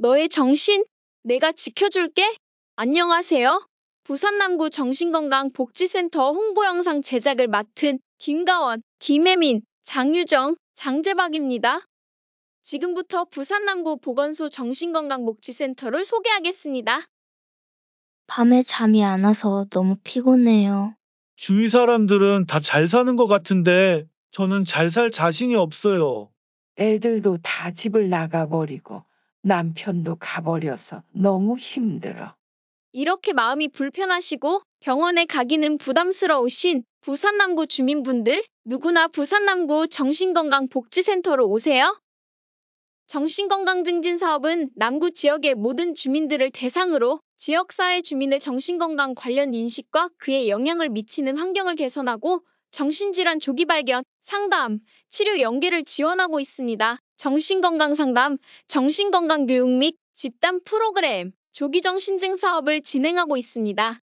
너의 정신, 내가 지켜줄게. 안녕하세요. 부산 남구 정신건강복지센터 홍보 영상 제작을 맡은 김가원, 김혜민, 장유정, 장재박입니다. 지금부터 부산 남구 보건소 정신건강복지센터를 소개하겠습니다. 밤에 잠이 안 와서 너무 피곤해요. 주위 사람들은 다 잘 사는 것 같은데 저는 잘 살 자신이 없어요. 애들도 다 집을 나가버리고 남편도 가버려서 너무 힘들어. 이렇게 마음이 불편하시고 병원에 가기는 부담스러우신 부산 남구 주민분들 누구나 부산 남구 정신건강복지센터로 오세요. 정신건강증진 사업은 남구 지역의 모든 주민들을 대상으로 지역사회 주민의 정신건강 관련 인식과 그에 영향을 미치는 환경을 개선하고 정신질환 조기 발견, 상담, 치료 연계를 지원하고 있습니다. 정신건강 상담, 정신건강 교육 및 집단 프로그램, 조기 정신 증 사업을 진행하고 있습니다.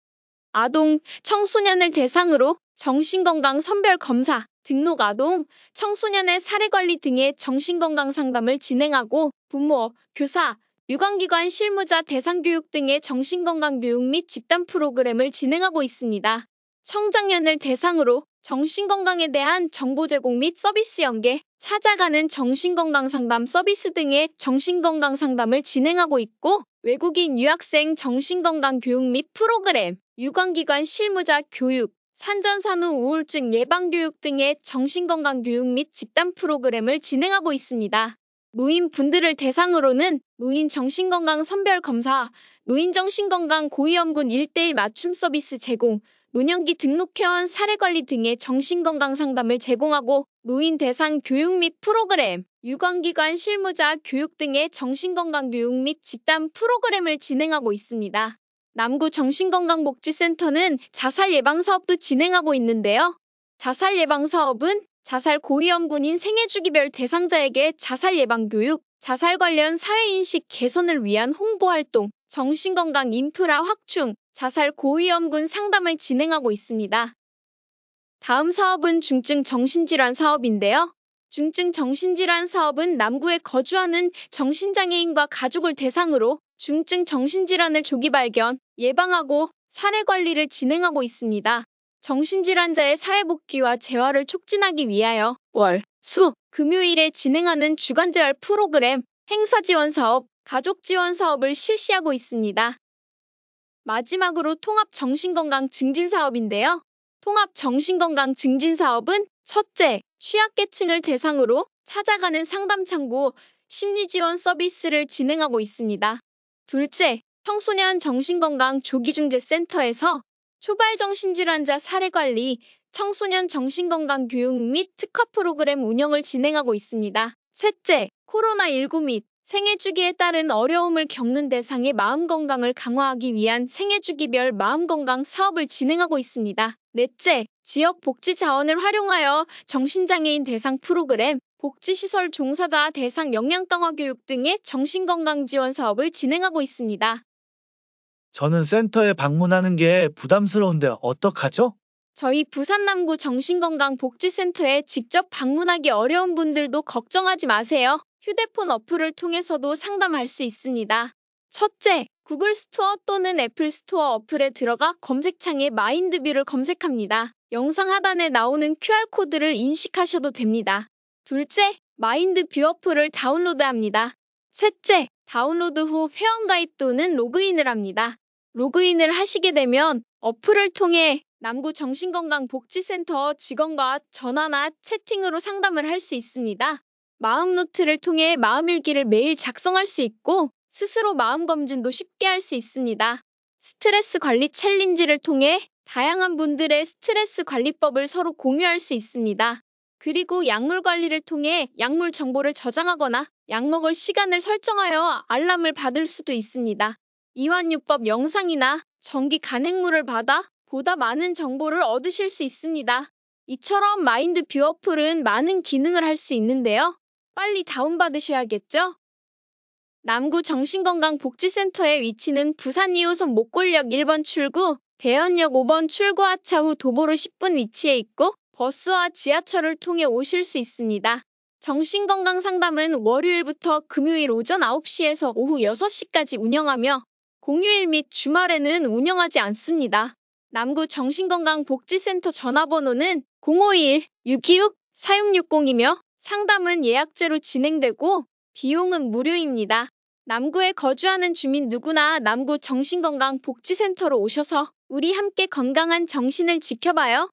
아동, 청소년을 대상으로 정신건강 선별 검사, 등록 아동, 청소년의 사례관리 등의 정신건강 상담을 진행하고 부모, 교사, 유관기관 실무자 대상 교육 등의 정신건강 교육 및 집단 프로그램을 진행하고 있습니다. 청장년을 대상으로 정신건강에 대한 정보 제공 및 서비스 연계, 찾아가는 정신건강 상담 서비스 등의 정신건강 상담을 진행하고 있고, 외국인 유학생 정신건강 교육 및 프로그램, 유관기관 실무자 교육, 산전산후 우울증 예방교육 등의 정신건강 교육 및 집단 프로그램을 진행하고 있습니다. 노인분들을 대상으로는 노인 정신건강 선별 검사, 노인 정신건강 고위험군 1대1 맞춤 서비스 제공, 노년기 등록회원 사례관리 등의 정신건강 상담을 제공하고 노인 대상 교육 및 프로그램, 유관기관 실무자 교육 등의 정신건강 교육 및 집단 프로그램을 진행하고 있습니다. 남구 정신건강복지센터는 자살 예방 사업도 진행하고 있는데요. 자살 예방 사업은 자살 고위험군인 생애주기별 대상자에게 자살 예방 교육, 자살 관련 사회인식 개선을 위한 홍보 활동, 정신건강 인프라 확충, 자살 고위험군 상담을 진행하고 있습니다. 다음 사업은 중증 정신질환 사업인데요. 중증 정신질환 사업은 남구에 거주하는 정신장애인과 가족을 대상으로 중증 정신질환을 조기 발견, 예방하고 사례 관리를 진행하고 있습니다. 정신질환자의 사회복귀와 재활을 촉진하기 위하여 월, 수, 금요일에 진행하는 주간재활 프로그램, 행사지원 사업, 가족지원 사업을 실시하고 있습니다. 마지막으로 통합정신건강 증진 사업인데요. 통합정신건강 증진 사업은 첫째, 취약계층을 대상으로 찾아가는 상담창구, 심리지원 서비스를 진행하고 있습니다. 둘째, 청소년 정신건강 조기중재센터에서 초발 정신질환자 사례관리, 청소년 정신건강 교육 및 특화 프로그램 운영을 진행하고 있습니다. 셋째, 코로나19 및 생애 주기에 따른 어려움을 겪는 대상의 마음 건강을 강화하기 위한 생애 주기별 마음 건강 사업을 진행하고 있습니다. 넷째, 지역 복지 자원을 활용하여 정신장애인 대상 프로그램, 복지시설 종사자 대상 역량강화 교육 등의 정신건강 지원 사업을 진행하고 있습니다. 저는 센터에 방문하는 게 부담스러운데 어떡하죠? 저희 부산 남구 정신건강복지센터에 직접 방문하기 어려운 분들도 걱정하지 마세요. 휴대폰 어플을 통해서도 상담할 수 있습니다. 첫째, 구글 스토어 또는 애플 스토어 어플에 들어가 검색창에 마인드뷰를 검색합니다. 영상 하단에 나오는 QR코드를 인식하셔도 됩니다. 둘째, 마인드뷰 어플을 다운로드합니다. 셋째, 다운로드 후 회원가입 또는 로그인을 합니다. 로그인을 하시게 되면 어플을 통해 남구 정신건강복지센터 직원과 전화나 채팅으로 상담을 할 수 있습니다. 마음 노트를 통해 마음일기를 매일 작성할 수 있고 스스로 마음 검진도 쉽게 할 수 있습니다. 스트레스 관리 챌린지를 통해 다양한 분들의 스트레스 관리법을 서로 공유할 수 있습니다. 그리고 약물 관리를 통해 약물 정보를 저장하거나 약 먹을 시간을 설정하여 알람을 받을 수도 있습니다. 이완요법 영상이나 전기 간행물을 받아 보다 많은 정보를 얻으실 수 있습니다. 이처럼 마인드 뷰 어플은 많은 기능을 할 수 있는데요. 빨리 다운받으셔야겠죠? 남구 정신건강복지센터의 위치는 부산 2호선 목골역 1번 출구, 대연역 5번 출구 하차 후 도보로 10분 위치해 있고 버스와 지하철을 통해 오실 수 있습니다. 정신건강 상담은 월요일부터 금요일 오전 9시에서 오후 6시까지 운영하며 공휴일 및 주말에는 운영하지 않습니다. 남구 정신건강복지센터 전화번호는 051-626-4660이며 상담은 예약제로 진행되고 비용은 무료입니다. 남구에 거주하는 주민 누구나 남구 정신건강복지센터로 오셔서 우리 함께 건강한 정신을 지켜봐요.